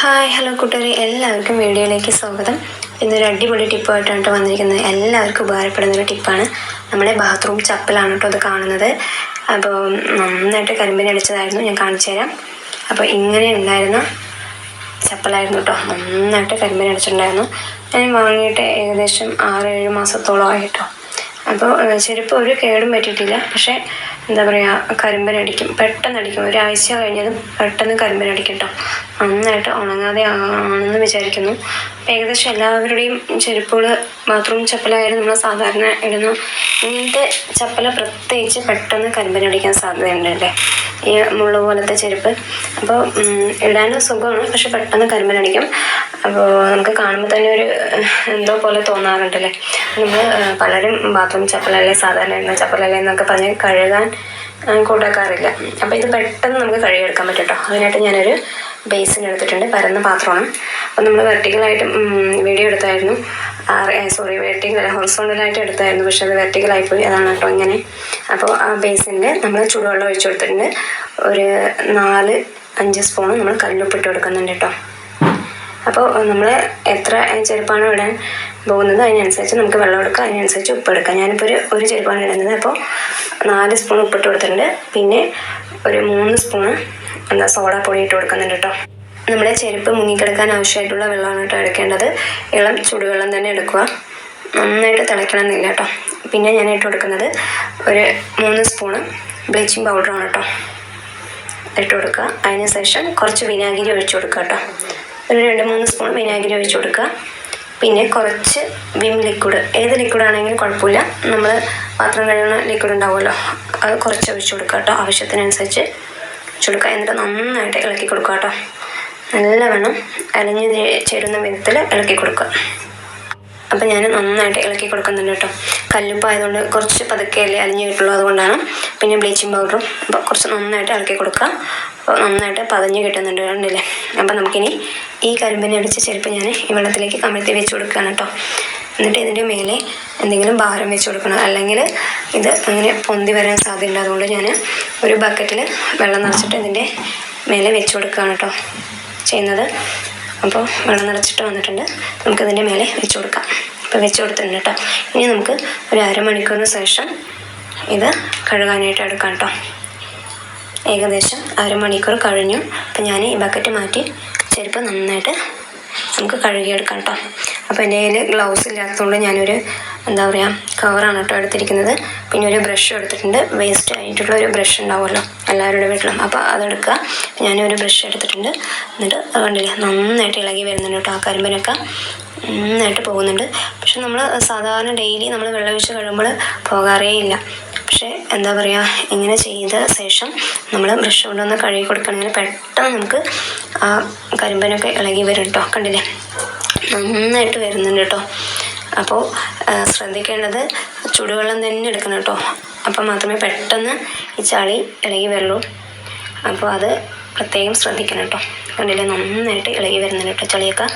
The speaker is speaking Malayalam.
ഹായ് ഹലോ കൂട്ടുകാരെ. എല്ലാവർക്കും വീഡിയോയിലേക്ക് സ്വാഗതം. ഇന്നൊരു അടിപൊളി ടിപ്പായിട്ടാണ് വന്നിരിക്കുന്നത്. എല്ലാവർക്കും ഉപകാരപ്പെടുന്ന ഒരു ടിപ്പാണ് നമ്മുടെ ബാത്റൂം ചപ്പലാണ് കേട്ടോ അത് കാണുന്നത്. അപ്പോൾ നന്നായിട്ട് കരിമ്പിന് അടിച്ചതായിരുന്നു. ഞാൻ കാണിച്ചു തരാം. അപ്പോൾ ഇങ്ങനെ ഉണ്ടായിരുന്ന ചപ്പലായിരുന്നു കേട്ടോ. നന്നായിട്ട് കരിമ്പിന് അടിച്ചിട്ടുണ്ടായിരുന്നു. ഞാൻ വാങ്ങിയിട്ട് ഏകദേശം ആറ് ഏഴ് മാസത്തോളം ആയിട്ടോ അപ്പോൾ ചെരുപ്പ് ഒരു കേടും പറ്റിയിട്ടില്ല. പക്ഷേ എന്താ പറയുക കരിമ്പനടിക്കും. പെട്ടെന്ന് അടിക്കും ഒരാഴ്ച കഴിഞ്ഞതും പെട്ടെന്ന് കരിമ്പനടിക്കും കേട്ടോ നന്നായിട്ട് ഉണങ്ങാതെ ആണെന്ന് വിചാരിക്കുന്നു. ഏകദേശം എല്ലാവരുടെയും ചെരുപ്പുകൾ ബാത്റൂം ചപ്പലായാലും നമ്മൾ സാധാരണ ഇടുന്ന ഇങ്ങനത്തെ ചപ്പല പ്രത്യേകിച്ച് പെട്ടെന്ന് കരിമ്പനടിക്കാൻ സാധ്യതയുണ്ട് അല്ലേ? ഈ മുള്ള പോലത്തെ ചെരുപ്പ്. അപ്പോൾ ഇടാനും സുഖമാണ്. പക്ഷെ പെട്ടെന്ന് കരിമ്പനടിക്കും. അപ്പോൾ നമുക്ക് കാണുമ്പോൾ തന്നെ ഒരു എന്തോ പോലെ തോന്നാറുണ്ടല്ലേ? നമ്മൾ പലരും ബാത്റൂം ചപ്പലല്ലേ സാധാരണ ഇടുന്ന ചപ്പലല്ലേ എന്നൊക്കെ പറഞ്ഞ് കഴുകാൻ കൂട്ടാക്കാറില്ല. അപ്പോൾ ഇത് പെട്ടെന്ന് നമുക്ക് കഴുകിയെടുക്കാൻ പറ്റും കേട്ടോ അതിനായിട്ട് ഞാനൊരു ബേസിൻ എടുത്തിട്ടുണ്ട്. പരന്ന പാത്രമാണ്. അപ്പോൾ നമ്മൾ വെർട്ടിക്കലായിട്ട് വീഡിയോ എടുത്തായിരുന്നു. സോറി വെർട്ടിക്കൽ ഹൊറിസോണ്ടലായിട്ട് എടുത്തായിരുന്നു പക്ഷെ അത് വെർട്ടിക്കലായിപ്പോയി അതാണ് കേട്ടോ ഇങ്ങനെ അപ്പോൾ ആ ബേസിന്റെ നമ്മൾ ചൂടുവെള്ളം ഒഴിച്ചു കൊടുത്തിട്ടുണ്ട്. ഒരു നാല് അഞ്ച് സ്പൂൺ നമ്മൾ കല്ലുപ്പിട്ട് കൊടുക്കുന്നുണ്ട് കേട്ടോ. അപ്പോൾ നമ്മൾ എത്ര ചെരുപ്പാണ് ഇടാൻ പോകുന്നത് അതിനനുസരിച്ച് നമുക്ക് വെള്ളം എടുക്കാം അതിനനുസരിച്ച് ഉപ്പ് എടുക്കാം. ഞാനിപ്പോൾ ഒരു ഒരു ചെരുപ്പാണ് ഇടുന്നത്. അപ്പോൾ നാല് സ്പൂൺ ഉപ്പിട്ട് കൊടുത്തിട്ടുണ്ട്. പിന്നെ ഒരു മൂന്ന് സ്പൂണ് എന്താ സോഡ പൊടി ഇട്ട് കൊടുക്കുന്നുണ്ട് കേട്ടോ. നമ്മുടെ ചെരുപ്പ് മുങ്ങിക്കിടക്കാൻ ആവശ്യമായിട്ടുള്ള വെള്ളമാണ് കേട്ടോ എടുക്കേണ്ടത്. ഇളം ചൂടുവെള്ളം തന്നെ എടുക്കുക. നന്നായിട്ട് തിളയ്ക്കണമെന്നില്ല കേട്ടോ. പിന്നെ ഞാൻ ഇട്ട് കൊടുക്കുന്നത് ഒരു മൂന്ന് സ്പൂണ് ബ്ലീച്ചിങ് പൗഡറാണ് കേട്ടോ. ഇട്ട് കൊടുക്കുക. അതിന് ശേഷം കുറച്ച് വിനാഗിരി ഒഴിച്ചു കൊടുക്കുക കേട്ടോ. ഒരു രണ്ട് മൂന്ന് സ്പൂൺ വിനാഗിരി ഒഴിച്ചു കൊടുക്കുക. പിന്നെ കുറച്ച് വിം ലിക്വിഡ് ഏത് ലിക്വിഡ് ആണെങ്കിലും കുഴപ്പമില്ല. നമ്മൾ പാത്രം കഴുകുന്ന ലിക്വിഡ് ഉണ്ടാവുമല്ലോ. അത് കുറച്ച് ഒഴിച്ചു കൊടുക്കുക കേട്ടോ. ആവശ്യത്തിനനുസരിച്ച്. ഒഴിച്ചു കൊടുക്കുക. എന്നിട്ട് നന്നായിട്ട് ഇളക്കി കൊടുക്കുക കേട്ടോ. നല്ലവണ്ണം അലിഞ്ഞ് ചേരുന്ന വിധത്തിൽ ഇളക്കി കൊടുക്കുക. അപ്പം ഞാൻ നന്നായിട്ട് ഇളക്കി കൊടുക്കുന്നുണ്ട് കേട്ടോ. കല്ലുപ്പായതുകൊണ്ട് കുറച്ച് പതുക്കെയല്ലേ അലിഞ്ഞ് കിട്ടുള്ളൂ അതുകൊണ്ടാണ്. പിന്നെ ബ്ലീച്ചിങ് പൗഡറും അപ്പോൾ കുറച്ച് നന്നായിട്ട് ഇളക്കി കൊടുക്കുക. അപ്പോൾ നന്നായിട്ട് പതഞ്ഞ് കിട്ടുന്നുണ്ട് കണ്ടില്ലേ? അപ്പം നമുക്കിനി ഈ കരിമ്പിനെ അടിച്ച ചെരുപ്പ് ഞാൻ ഈ വെള്ളത്തിലേക്ക് കമഴ്ത്തി വെച്ച് കൊടുക്കുകയാണ് കേട്ടോ. എന്നിട്ട് ഇതിന്റെ മേലെ എന്തെങ്കിലും ഭാരം വെച്ച് കൊടുക്കണം. അല്ലെങ്കിൽ ഇത് അങ്ങനെ പൊന്തി വരാൻ സാധ്യതയുണ്ട്. അതുകൊണ്ട് ഞാൻ ഒരു ബക്കറ്റിൽ വെള്ളം നിറച്ചിട്ട് ഇതിന്റെ മേലെ വെച്ച് കൊടുക്കുകയാണ് കേട്ടോ. ചെയ്യുന്നത്. അപ്പോൾ വെള്ളം നിറച്ചിട്ട് വന്നിട്ടുണ്ട്. നമുക്കതിന്റെ മേലെ വെച്ച് കൊടുക്കാം. അപ്പോൾ വെച്ച് കൊടുത്തിട്ടുണ്ട് കേട്ടോ. ഇനി നമുക്ക് ഒരു അരമണിക്കൂറിന് ശേഷം ഇത് കഴുകാനായിട്ട് എടുക്കാം കേട്ടോ. ഏകദേശം അരമണിക്കൂർ കഴിഞ്ഞു. അപ്പോൾ ഞാൻ ഈ ബക്കറ്റ് മാറ്റി ചെരുപ്പ് നന്നായിട്ട് നമുക്ക് കഴുകിയെടുക്കാം കേട്ടോ. അപ്പോൾ എന്റെ കയ്യിൽ ഗ്ലൗസ് ഇല്ലാത്തതുകൊണ്ട് ഞാനൊരു എന്താ പറയുക കവറാണ് കേട്ടോ എടുത്തിരിക്കുന്നത്. പിന്നെ ഒരു ബ്രഷ് എടുത്തിട്ടുണ്ട്. വേസ്റ്റ് ആയിട്ടുള്ള ഒരു ബ്രഷ് ഉണ്ടാവുമല്ലോ. എല്ലാവരുടെ വീട്ടിലും. അപ്പോൾ അതെടുക്കുക. ഞാനൊരു ബ്രഷ് എടുത്തിട്ടുണ്ട്. എന്നിട്ട് കണ്ടില്ലേ? നന്നായിട്ട് ഇളകി വരുന്നുണ്ട് കേട്ടോ ആ കരിമ്പനൊക്കെ. നന്നായിട്ട് പോകുന്നുണ്ട്. പക്ഷെ നമ്മൾ സാധാരണ ഡെയിലി നമ്മൾ വെള്ളമൊഴിച്ച് കഴിയുമ്പോൾ പോകാറേ ഇല്ല. പക്ഷേ എന്താ പറയുക ഇങ്ങനെ ചെയ്ത ശേഷം നമ്മൾ ബ്രഷ് കൊണ്ടുവന്ന് കഴുകി കൊടുക്കണമെങ്കിൽ പെട്ടെന്ന് നമുക്ക് ആ കരിമ്പനൊക്കെ ഇളകി വരും കേട്ടോ. കണ്ടില്ലേ? നന്നായിട്ട് വരുന്നുണ്ട് കേട്ടോ. അപ്പോൾ ശ്രദ്ധിക്കേണ്ടത് ചുടുവെള്ളം തന്നെ എടുക്കണം കേട്ടോ. അപ്പം മാത്രമേ പെട്ടെന്ന് ഈ ചളി ഇളകി വരുള്ളൂ. അപ്പോൾ അത് പ്രത്യേകം ശ്രദ്ധിക്കണം കേട്ടോ. കണ്ടില്ലേ നന്നായിട്ട് ഇളകി വരുന്നുണ്ട് കേട്ടോ ചളിയൊക്കെ.